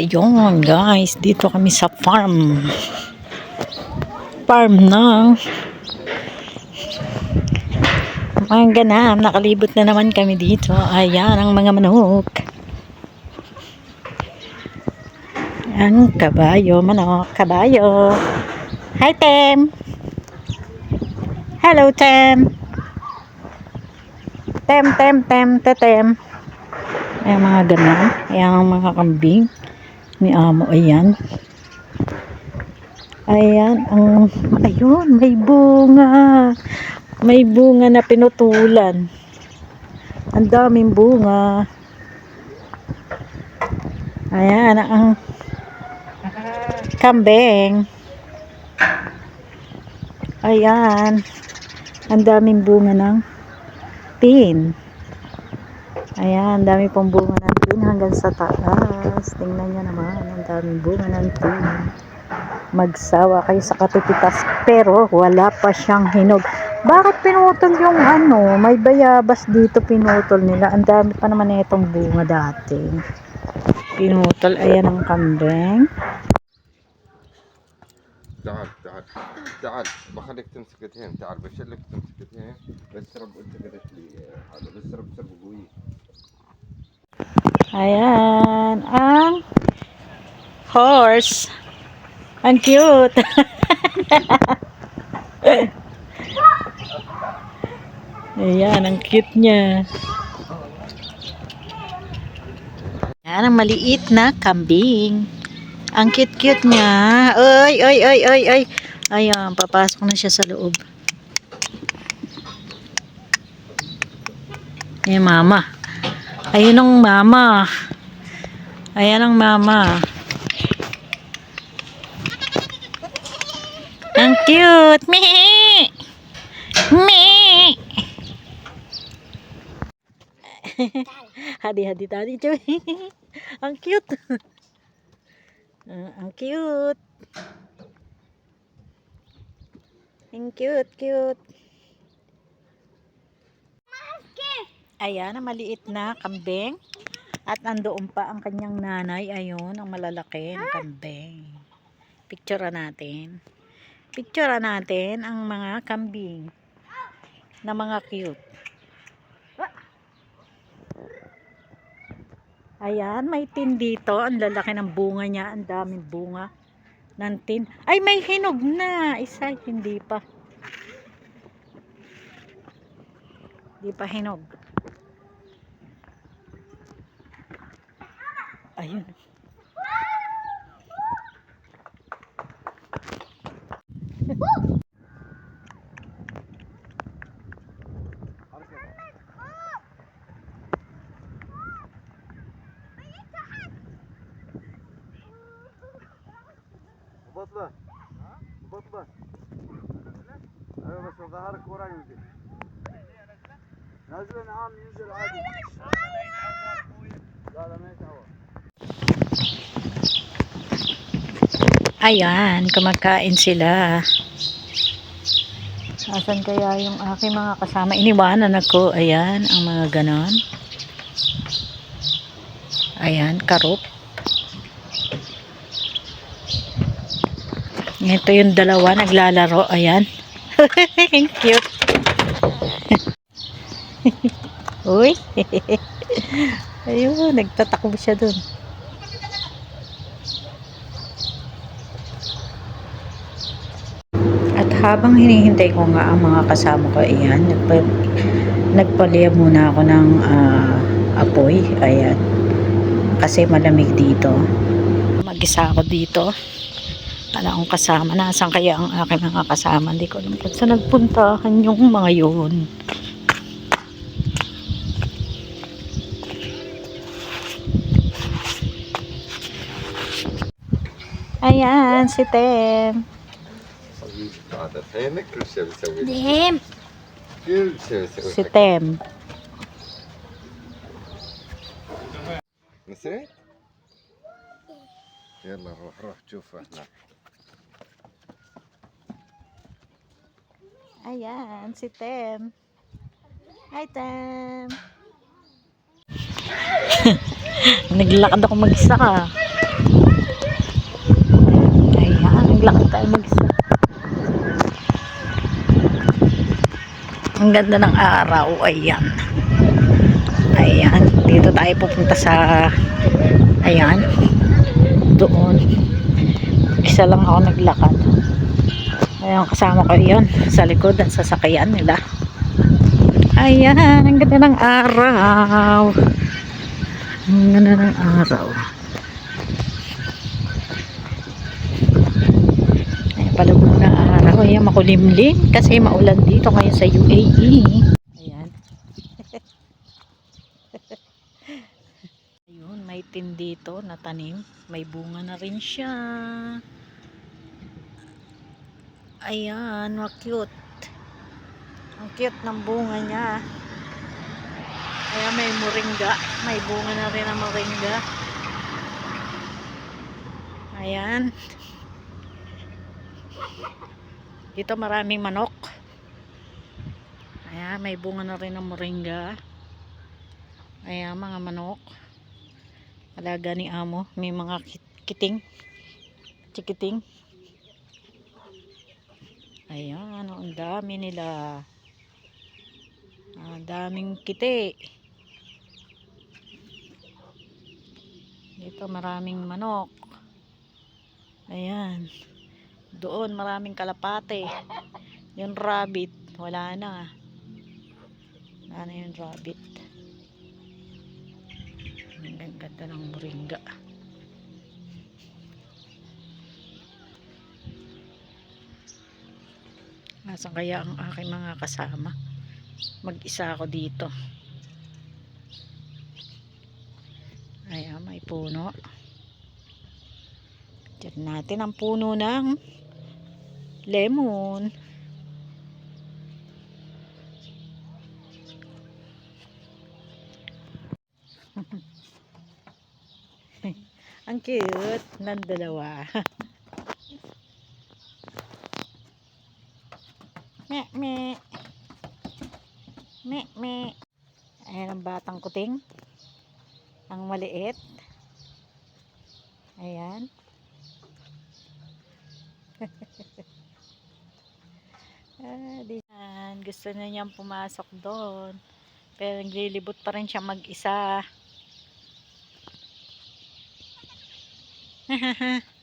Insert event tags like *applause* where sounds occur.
Ayun guys, dito kami sa farm. Farm ng mga ganam. Nakalibot na naman kami dito. Ayan ang mga manok. Ang kabayo, manok, kabayo. Hi, Tem. Hello, Tem. Tem, Tem, Tem, Tetem. Ayan mga ganam. Ayan ang mga kambing. Ni amo, ayan. Ayan, ang, ayun, may bunga. May bunga na pinutulan. Ang daming bunga. Ayan, ang kambing. Ayan. Ang daming bunga ng pin. Ayan, dami pong bunga ng hanggang sa taas. Tingnan nyo naman, ang daming bunga ng pin. Magsawa kayo sa katipitas, pero wala pa siyang hinog. Bakit pinutol yung ano? May bayabas dito pinutol nila. Ang dami pa naman na itong bunga dati. Pinutol, ayan ang kambing. تعال تعال تعال بخليك تمسك اثنين تعال بشيلك تمسك اثنين بشرب انت قدرت لي هذا بشرب شرب قوي Ayan, ang horse. Ang cute. *laughs* Ayan, ang cute niya. Ayan, ang maliit na kambing. Ang cute-cute niya. Ay, ay, ay, ay, ay. Ayan, papasok na siya sa loob. Eh, mama. Ayun ang mama. Ayan ang mama. Ang cute. Me. Me. *laughs* hadi-hadi tadi cuy. *laughs* ang cute. Ah, ang cute. Ang cute, cute. Ayan, ang maliit na kambing. At nandoon pa ang kanyang nanay. Ayun, ang malalaki na kambing. Picture natin. Picture natin ang mga kambing. Na mga cute. Ayan, may tin dito. Ang lalaki ng bunga niya. Ang daming bunga ng tin. Ay, may hinog na. Isa, hindi pa. Hindi pa hinog. Ayun. بطلة بطلة ايوه بس ظهرك ورا ينزل نازل نعم ينزل عادي لا لا ما يتعور Ayan, kumakain sila. Asan kaya yung aking mga kasama? Iniwanan ako. Ayan, ang mga ganon. Ayan, karop. Ito yung dalawa, naglalaro. Ayan. *laughs* Cute. *laughs* Uy. *laughs* Ayun, nagtatakbo siya dun. At habang hinihintay ko nga ang mga kasama ko, ayan, nagpa, nagpaliyab muna ako ng ah, apoy, ayan. Kasi malamig dito. Mag-isa ako dito. Wala akong kasama. Nasaan kaya ang aking mga kasama? Hindi ko alam kung saan nagpuntahan yung mga yun. Ayan, si Tem. هذا فينك كل شيء بيسوي لك. Tem. كل شيء بيسوي Si لك. Tem. نسيت؟ يلا روح روح شوف هناك Ayan, si Tem. Hi, Tem. *laughs* Naglakad ako mag-isa ka. maglakad tayo mag-isa. Ang ganda ng araw. Ayan. Ayan. Dito tayo pupunta sa ayan. Doon. Isa lang ako naglakad. Ayan, kasama ko yun. Sa likod, ang sasakyan nila. Ayan, ang ganda ng araw. Ang ganda ng araw. Ayan, palubog Ayan, makulimlim kasi maulan dito ngayon sa UAE. Ayan. *laughs* Ayun, may tin dito na tanim. May bunga na rin siya. Ayan, cute. Ang cute ng bunga niya. Ayan, may moringa. May bunga na rin ang moringa. Ayan. *laughs* Dito maraming manok. Ayan, may bunga na rin ng moringa. Ayan, mga manok. Alaga ni amo. May mga kit- kiting. Chikiting. Ayan, ang dami nila. Ang daming kiti. Dito maraming manok. Ayan. Doon maraming kalapate. Yung rabbit, wala na. Wala na yung rabbit. Ang ganda ng moringa. Nasaan kaya ang aking mga kasama? Mag-isa ako dito. Ayan, may puno. Diyan natin ang puno ng lemon. *laughs* ang cute ng dalawa. *laughs* me, me. Me, me. Ayan ang batang kuting. Ang maliit. Ayan. *laughs* ah. Gusto na niyang pumasok doon. Pero naglilibot pa rin siya mag-isa. *laughs*